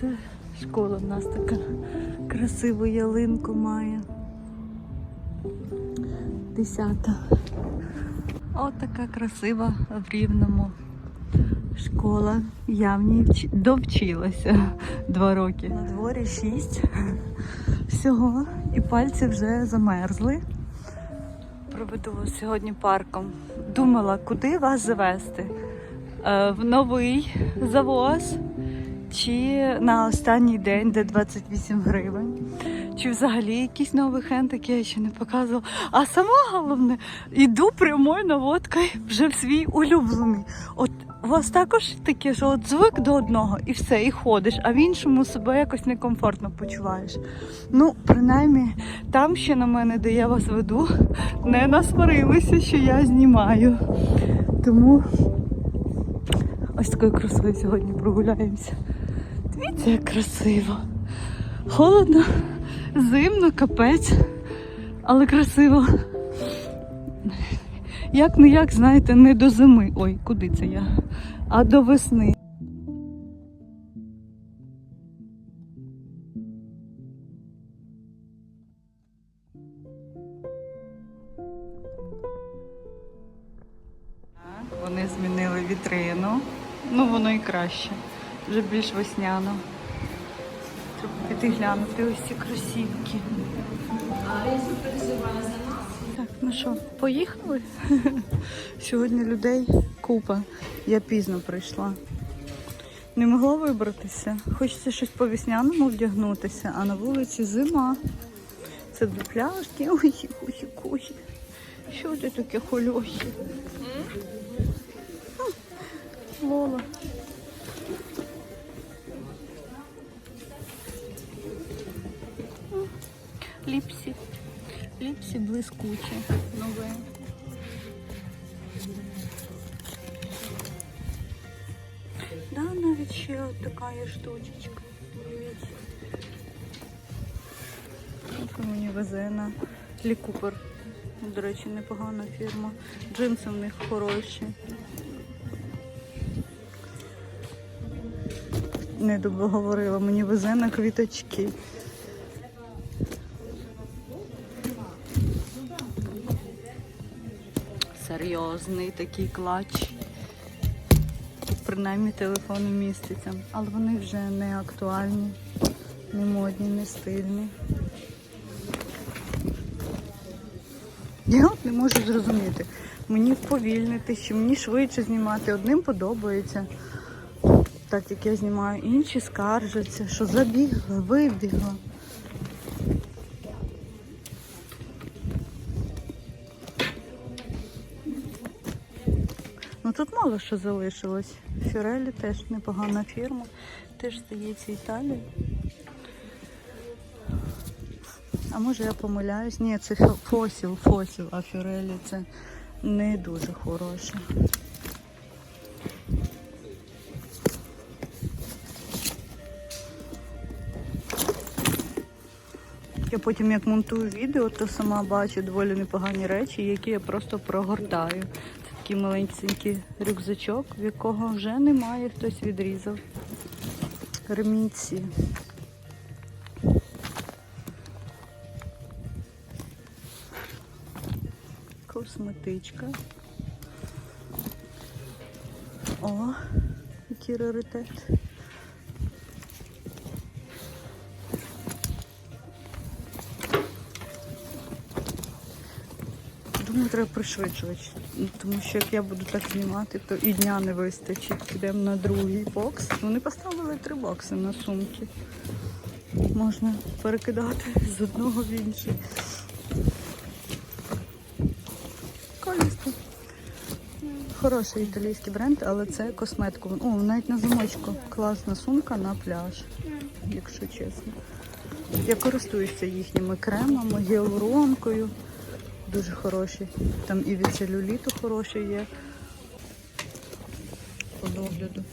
Це школа в нас така красиву ялинку має. Десята. От така красива в рівному школа. Я в ній вч... довчилася два роки. На дворі шість всього, і пальці вже замерзли. Проведу вас сьогодні парком. Думала, куди вас завести? Е, В новий завоз чи на останній день, де 28 гривень. Чи взагалі якийсь новий хенд, який я ще не показувала. А саме головне, іду прямою наводкою вже в свій улюблений. От у вас також таке, що от звик до одного і все, і ходиш, а в іншому себе якось некомфортно почуваєш. Ну, принаймні, там ще на мене, де я вас веду, не насварилися, що я знімаю. Тому ось такою красою сьогодні прогуляємося. Дивіться, як красиво. Холодно, зимно, капець, але красиво. Як не як, знаєте, не до зими. Ой, куди це я? А до весни. Вони змінили вітрину. Ну, воно і краще. Вже більш весняно. Треба піти глянути ось ці кросівки. Так, ну що, поїхали? Сьогодні людей купа. Я пізно прийшла. Не могла вибратися. Хочеться щось по весняному вдягнутися, а на вулиці зима. Це до пляшки. Ой, ой, ой. Що ти таке хольохи? Лола. Ліпсі. Ліпсі блискучі. Нове. Да, навіть ще така є штучечка. Дивіться. Мені везе на Лі Купер. До речі, непогана фірма. Джинси в них хороші. Не договорила, мені везе на квіточки. Серйозний такий клач. Принаймні телефони містяться. Але вони вже не актуальні, не модні, не стильні. Я от не можу зрозуміти. Мені вповільнити, чи мені швидше знімати. Одним подобається. Так як я знімаю, інші скаржаться, що забігла, вибігла. Ну тут мало що залишилось. Фюрелі теж непогана фірма. Теж здається Італія. А може я помиляюсь? Ні, це фосіл, фосіл, а фюрелі це не дуже хороше. Я потім як монтую відео, то сама бачу доволі непогані речі, які я просто прогортаю. Такий маленький рюкзачок, в якого вже немає, хтось відрізав. Ремінці. Косметичка. О, який раритет. Думаю, треба пришвидшувати, тому що як я буду так знімати, то і дня не вистачить. Підемо на другий бокс. Вони поставили три бокси на сумки. Можна перекидати з одного в інший. Колісто. Хороший італійський бренд, але це косметику. О, навіть на замочку. Класна сумка на пляж, якщо чесно. Я користуюся їхніми кремами, гіалуронкою. Дуже хороші. Там і від целюліту хороші є. По догляду.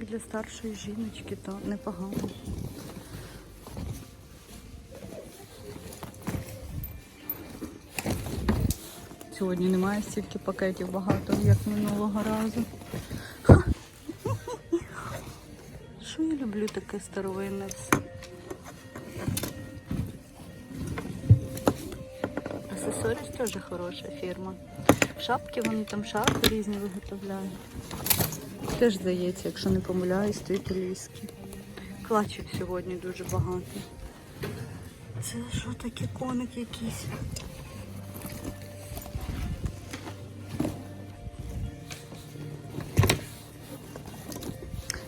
Як для старшої жіночки, то непогано. Сьогодні немає стільки пакетів багато, як минулого разу. Що я люблю таке старовинне все. Аксесоріс теж хороша фірма. Шапки, вони там шапки різні виготовляють. Теж здається, якщо не помиляюсь, то італійські. Клачів сьогодні дуже багато. Це що таке коник якийсь?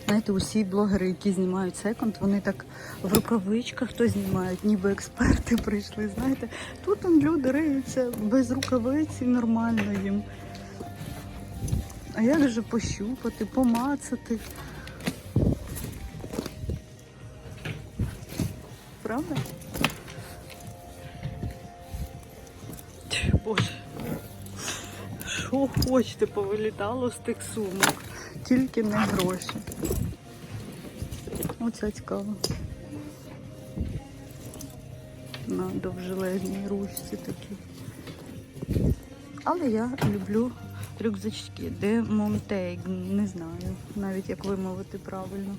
Знаєте, усі блогери, які знімають секонд, вони так в рукавичках то знімають, ніби експерти прийшли. Знаєте, тут люди риються без рукавиць і нормально їм. Як же пощупати, помацати? Правда? Боже. Що хочете, повилітало з тих сумок. Тільки не гроші. Оце цікаво. На довжелезній ручці такі. Але я люблю рюкзачки. Де Монтейг, не знаю навіть як вимовити правильно.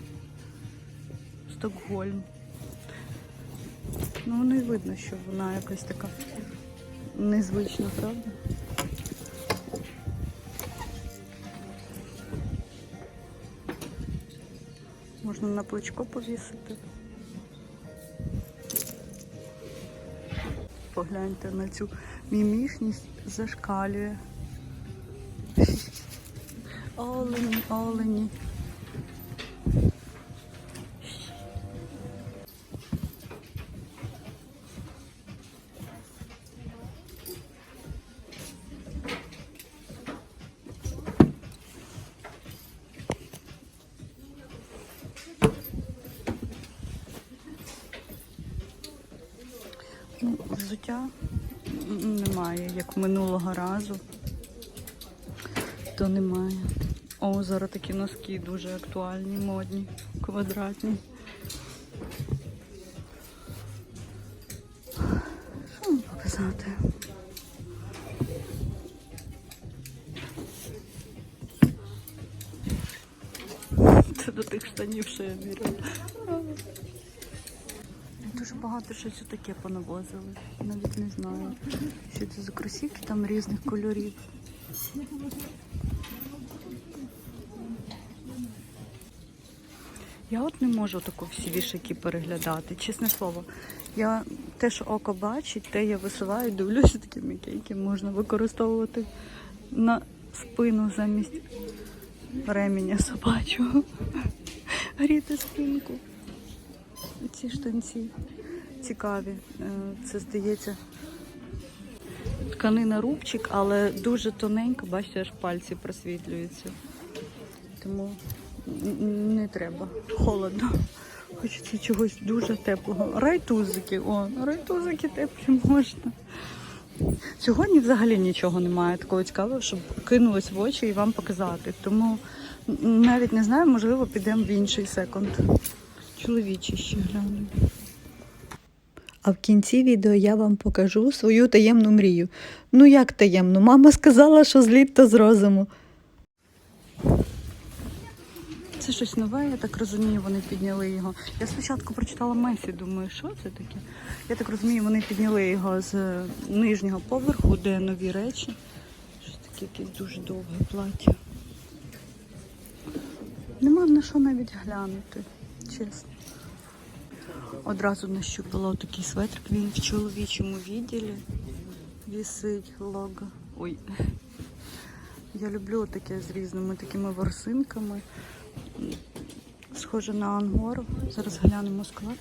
Стокгольм. Ну не видно, що вона якась така незвична, правда? Можна на плечко повісити. Погляньте на цю мімішність зашкалює. Олені, олені. Ну, взуття немає, як минулого разу. То немає. О, зараз такі носки дуже актуальні, модні, квадратні. Що вам показати? Це до тих штанів, що я міряла. Дуже багато щось таке понавозили. Навіть не знаю, що це за кросівки там різних кольорів. Я от не можу таку всі вішаки переглядати, чесне слово. Я те, що око бачить, те я висуваю, дивлюся такі м'якейки можна використовувати на спину замість ременя собачого. Гріти спинку. Ці штанці цікаві. Е, Це здається тканина рубчик, але дуже тоненька, бачите, аж пальці просвітлюються. Тому не треба. Холодно. Хочеться чогось дуже теплого. Райтузики, о, райтузики теплі можна. Сьогодні взагалі нічого немає такого цікавого, щоб кинулось в очі і вам показати. Тому навіть не знаю, можливо, підемо в інший секонд. Чоловічі ще гляну. А в кінці відео я вам покажу свою таємну мрію. Ну як таємну? Мама сказала, що зліт то з розуму. Це щось нове, я так розумію, вони підняли його. Я спочатку прочитала Месі, думаю, що це таке? Я так розумію, вони підняли його з е, нижнього поверху, де нові речі. Щось таке якесь дуже довге плаття. Нема на що навіть глянути, чесно. Одразу нащупала такий светрик, він в чоловічому відділі вісить лого. Ой. Я люблю таке з різними такими ворсинками. Схоже на ангору. Зараз глянемо склад.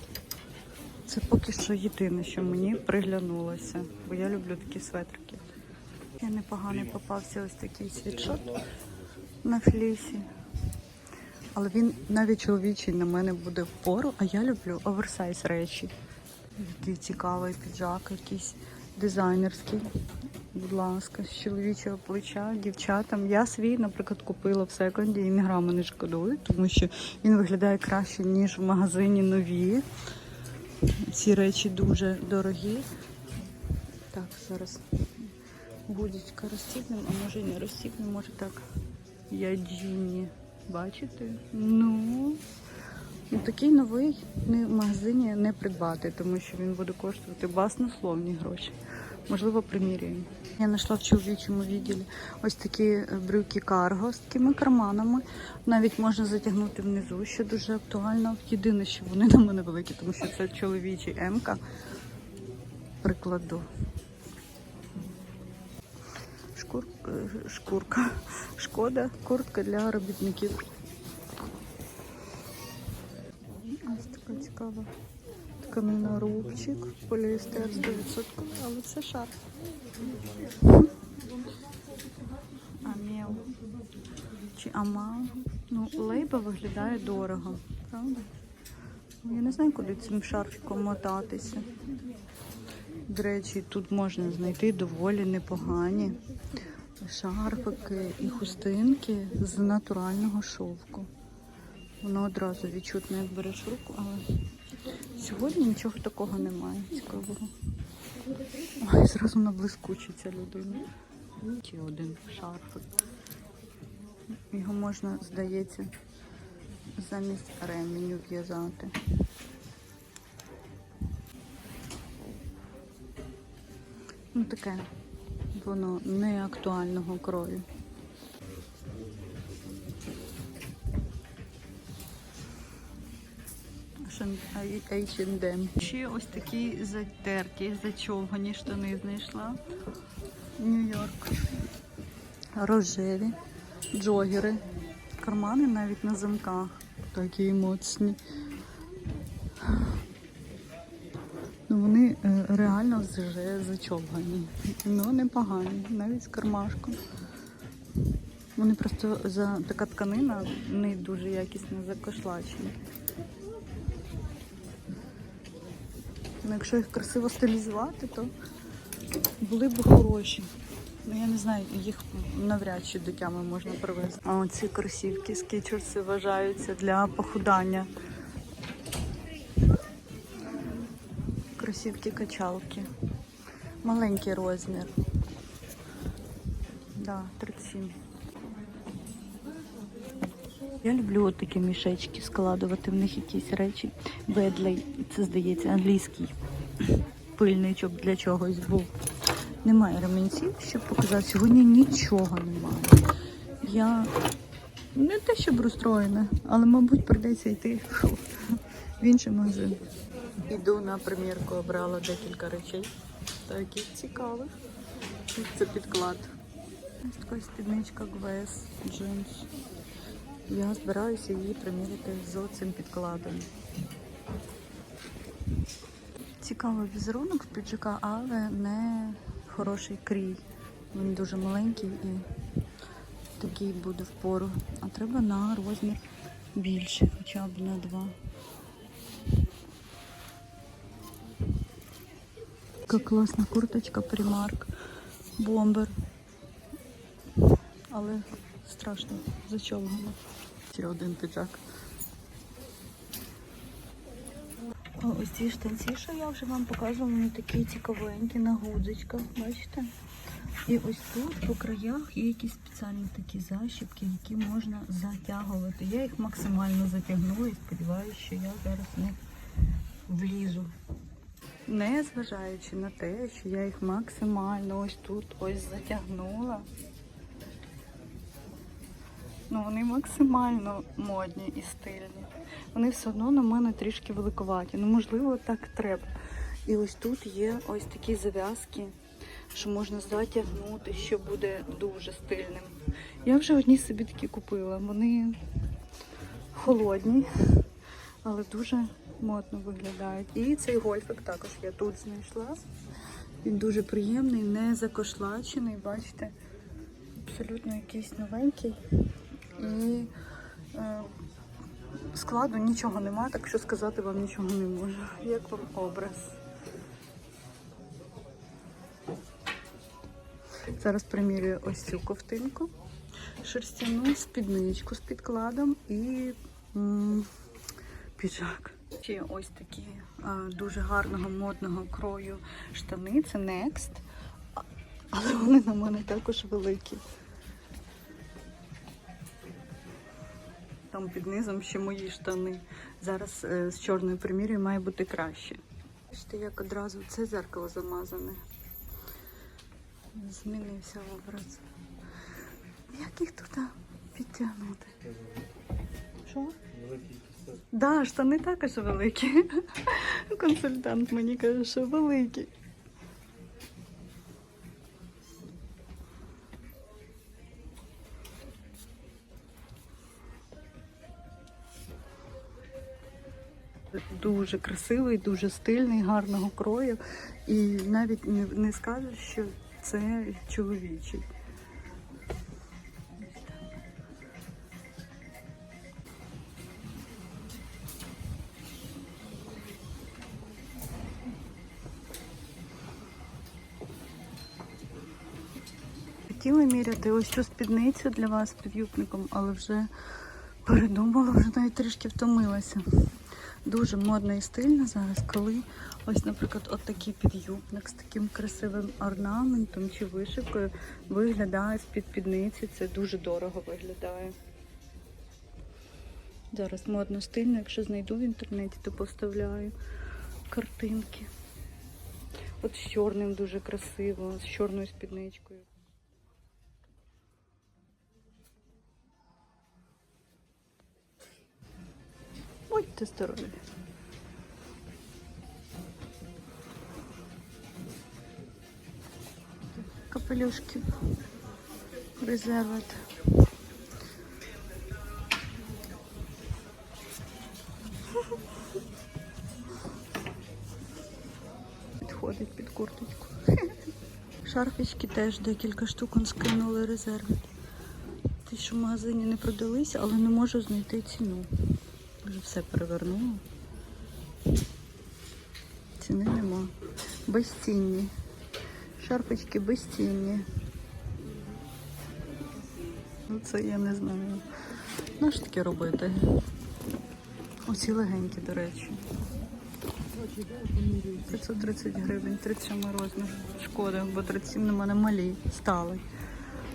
Це поки що єдине, що мені приглянулося, бо я люблю такі светрики. Я непоганий попався ось такий світшот на флісі. Але він навіть чоловічий на мене буде впору, а я люблю оверсайз речі. Який цікавий піджак якийсь дизайнерський. Будь ласка, з чоловічого плеча, дівчатам. Я свій, наприклад, купила в секонді і ні грама не шкодую, тому що він виглядає краще, ніж в магазині нові. Ці речі дуже дорогі. Так, зараз будечка розстібнемо, а може і не розстібнемо, може так. Я Джинні. Бачите? Ну, ну, такий новий в магазині не придбати, тому що він буде коштувати баснословні гроші. Можливо, приміряємо. Я знайшла в чоловічому відділі ось такі е, брюки карго з такими карманами. Навіть можна затягнути внизу, що дуже актуально. Єдине, що вони на мене великі, тому що це чоловічий М-ка. Прикладу. Шкур... е, Шкурка. Шкода, куртка для робітників. Ось така цікава тканина рубчик, поліестер 100%, але це шарф. Амел. Чи амал. Ну, лейба виглядає дорого, правда? Я не знаю, куди цим шарфіком мотатися. До речі, тут можна знайти доволі непогані шарфики і хустинки з натурального шовку. Воно одразу відчутно, як береш руку, але сьогодні нічого такого немає цікавого. Ой, зразу на блискучі ця людина. Ще один шарфик. Його можна, здається, замість ременю в'язати. Ну таке, воно не актуального крою. H&M. Ще ось такі затерті, зачовгані штани знайшла. Нью-Йорк. Рожеві, джогери, кармани навіть на замках. Такі моцні. Ну, вони е, реально вже зачовгані. Ну, непогані, навіть з кармашком. Вони просто за така тканина не дуже якісно закошлачені. Ну, якщо їх красиво стилізувати, то були б хороші. Ну я не знаю, їх навряд чи до тями можна привезти. А оці кросівки скічерси вважаються для похудання. Кросівки качалки. Маленький розмір. Да, 37. Я люблю от такі мішечки складувати в них якісь речі. Бедлей, це здається, англійський пильний, щоб для чогось був. Немає ремінців, щоб показати. Сьогодні нічого немає. Я не те, щоб розстроєна, але, мабуть, прийдеться йти в інший магазин. Іду на примірку, обрала декілька речей. Таких цікавих. Це підклад. Ось така спідничка Гвес, джинс. Я збираюся її приміряти з цим підкладом. Цікавий візерунок з піджака, але не хороший крій. Він дуже маленький і такий буде впору. А треба на розмір більше, хоча б на два. Така класна курточка Primark, бомбер. Але страшно зачовгано. Ще один піджак. О, Ось ці штанці, що я вже вам показувала, вони такі цікавенькі на гудзичках, бачите? І ось тут по краях є якісь спеціальні такі защіпки, які можна затягувати. Я їх максимально затягнула і сподіваюся, що я зараз не влізу. Не зважаючи на те, що я їх максимально ось тут ось затягнула. Ну, вони максимально модні і стильні. Вони все одно на мене трішки великоваті. Ну, можливо, так треба. І ось тут є ось такі зав'язки, що можна затягнути, що буде дуже стильним. Я вже одні собі такі купила. Вони холодні, але дуже модно виглядають. І цей гольфик також я тут знайшла. Він дуже приємний, не закошлачений, бачите, абсолютно якийсь новенький. І е, складу нічого нема, так що сказати вам нічого не можу. Як вам образ? Зараз примірюю ось цю ковтинку, шерстяну спідничку з підкладом і м, піджак. Ще ось такі а, дуже гарного модного крою штани. Це Next. Але вони на мене також великі. Там під низом ще мої штани. Зараз е, з чорною примір'ю має бути краще. Бачите, як одразу це зеркало замазане. Змінився образ. Як їх туди підтягнути? Що? Так, да, штани також великі. Консультант мені каже, що великі. Дуже красивий, дуже стильний, гарного крою. І навіть не, не скажеш, що це чоловічий. Хотіла міряти ось цю спідницю для вас підюбником, але вже передумала, вже навіть трішки втомилася. Дуже модно і стильно зараз, коли ось, наприклад, от такий підюбник з таким красивим орнаментом чи вишивкою виглядає з-під підниці. Це дуже дорого виглядає. Зараз модно стильно, якщо знайду в інтернеті, то поставляю картинки. От з чорним дуже красиво, з чорною спідничкою. Будьте здорові. Капелюшки. Резерват. Підходить під курточку. Шарфічки теж декілька штук скинули резерват. Ті, що в магазині не продалися, але не можу знайти ціну. Все перевернула. Ціни нема. Безцінні. Шарфочки безцінні. Ну це я не знаю. Ну що таке робити? Оці легенькі, до речі. 530 гривень, 37 розмір. Шкода, бо 37 на мене малі стали.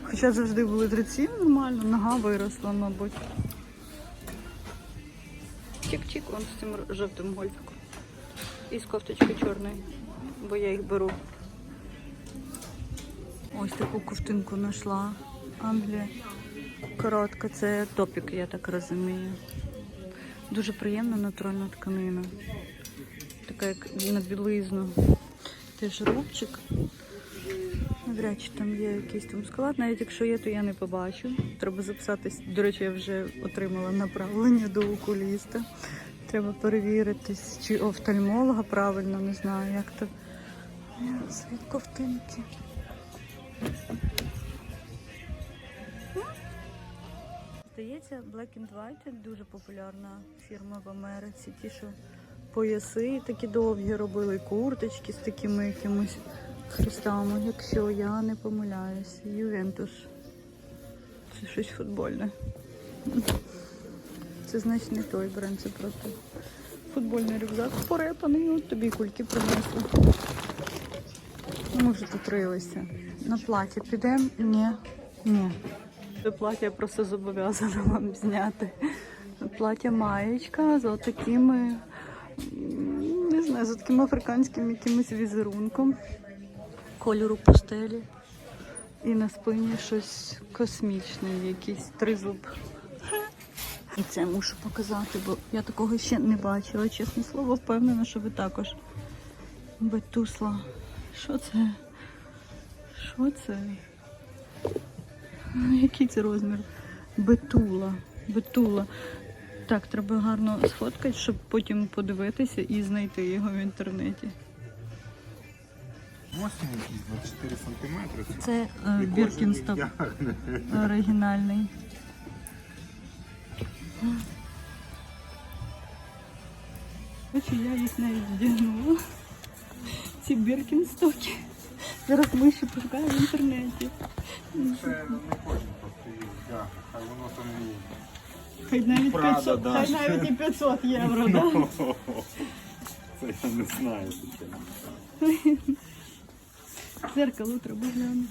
Хоча завжди були 37 нормально, нога виросла, мабуть. Чик-чик, он з цим жовтим гольфиком. І з кофточкою чорною, бо я їх беру. Ось таку ковтинку знайшла. Англія. Коротка, це топік, я так розумію. Дуже приємна натуральна тканина. Така як на білизну. Теж рубчик. Навряд чи там є якийсь там склад. Навіть якщо є, то я не побачу. Треба записатись. До речі, я вже отримала направлення до окуліста. Треба перевіритись, чи офтальмолога правильно, не знаю, як то. Світ ковтинки. Здається, Black and White дуже популярна фірма в Америці. Ті, що пояси такі довгі робили, курточки з такими якимось хрестами, якщо я не помиляюсь. Ювентус. Це щось футбольне. Це значить не той бренд, це просто футбольний рюкзак порепаний, от тобі кульки принесли. Ми вже тут рилися. На платі підемо? Ні. Ні. Це плаття просто зобов'язана вам зняти. Плаття маєчка з отакими, не знаю, з таким африканським якимось візерунком кольору пастелі. І на спині щось космічне, якийсь тризуб. І це мушу показати, бо я такого ще не бачила. Чесне слово, впевнена, що ви також. Бетусла. Що це? Що це? Який це розмір? Бетула. Бетула. Так, треба гарно сфоткати, щоб потім подивитися і знайти його в інтернеті. Мощний якийсь 24 сантиметри. Це е, Біркінстоп оригінальний. Короче, я їх навіть вдягнула. Ці біркінстоки. Зараз ми ще пошукаємо в інтернеті. Це не кожен просто їх да, хай воно там і. Хай навіть Прада 500, хай даже. навіть і 500 євро, да? Це я не знаю. Зеркало треба глянути.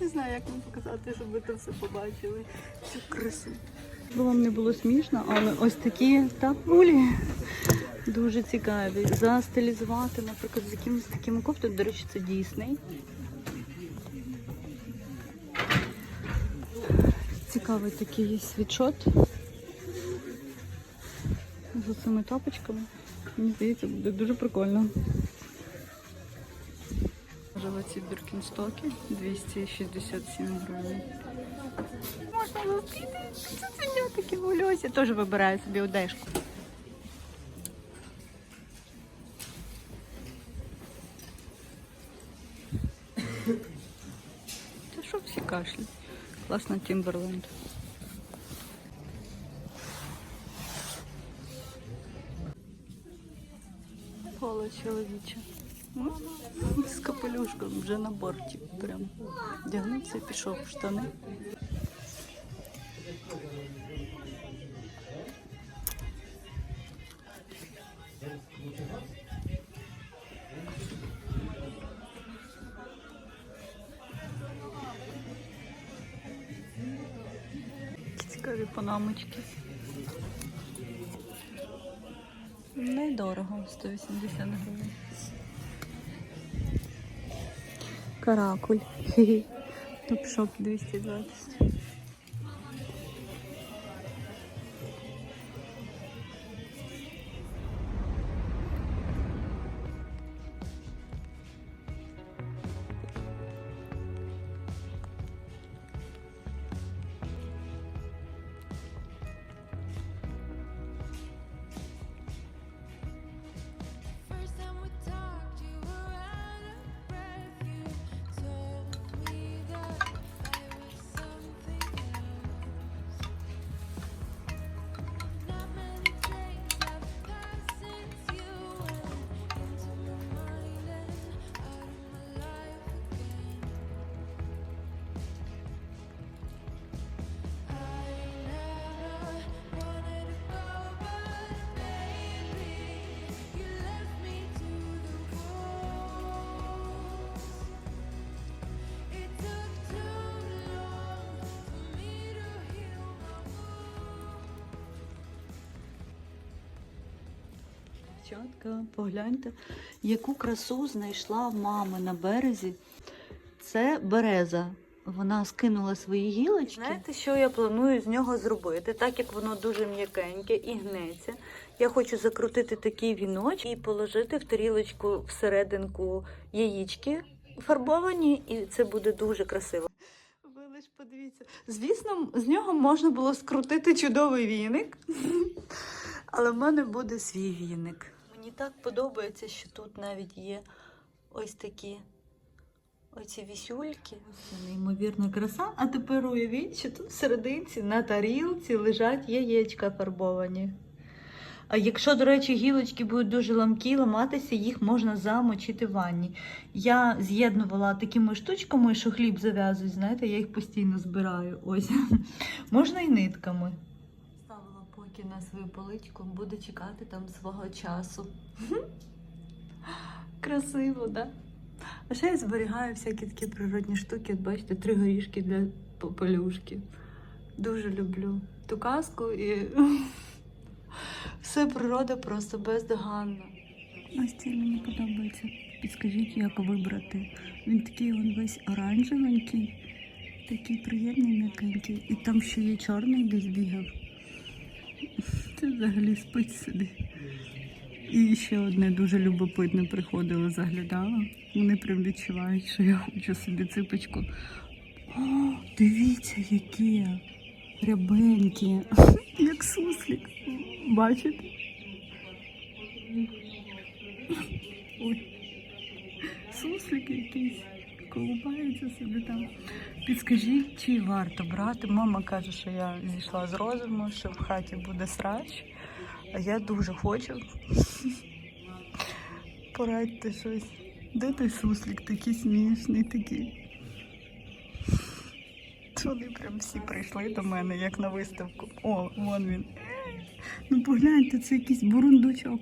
Не знаю, як вам показати, щоб ви це все побачили. Цю красу. Бо вам не було смішно, але ось такі тапулі дуже цікаві. Застилізувати, наприклад, з якимось такими кофтами. До речі, це дійсний. Цікавий такий світшот з цими тапочками. Мені здається, буде дуже прикольно. Можливо, ці біркінстоки 267 гривень. Можна зустріти цуценятики в Ольосі. Теж вибираю собі одежку. Та що всі кашлять? Класно Тімберленд. Поло чоловіче. М? З капелюшком вже на борті. Прям вдягнувся і пішов в штани. Які Цікаві панамочки. 180 гривень. Каракуль. Топ-шоп 220. Дівчатка, погляньте, яку красу знайшла мама на березі. Це береза. Вона скинула свої гілочки. Знаєте, що я планую з нього зробити? Так як воно дуже м'якеньке і гнеться. Я хочу закрутити такий віночок і положити в тарілочку всерединку яєчки фарбовані, і це буде дуже красиво. Ви лиш подивіться. Звісно, з нього можна було скрутити чудовий віник, але в мене буде свій віник. Мені так подобається, що тут навіть є ось такі оці вісюльки. Це неймовірна краса. А тепер уявіть, що тут всерединці на тарілці лежать яєчка фарбовані. А якщо, до речі, гілочки будуть дуже ламкі, ламатися, їх можна замочити в ванні. Я з'єднувала такими штучками, що хліб зав'язують, знаєте, я їх постійно збираю. Ось. Можна і нитками. Ставила на свою поличку, буде чекати там свого часу. Красиво, да? А ще я зберігаю всякі такі природні штуки. От бачите, три горішки для попелюшки. Дуже люблю ту казку і все природа просто бездоганна. Ось це мені подобається. Підскажіть, як вибрати. Він такий он весь оранжевенький, такий приємний м'якенький. І там ще є чорний десь бігав. Це взагалі спить собі. І ще одне дуже любопитне приходило, заглядала. Вони прям відчувають, що я хочу собі ципочку. О, дивіться, які рябенькі, як суслик. Бачите? Ой, суслик якийсь колупається собі там. Підскажіть, чи варто брати? Мама каже, що я зійшла з розуму, що в хаті буде срач. А я дуже хочу. Порадьте щось. Де той суслик такий смішний, такий. Вони прям всі прийшли до мене, як на виставку. О, вон він. Ну погляньте, це якийсь бурундучок.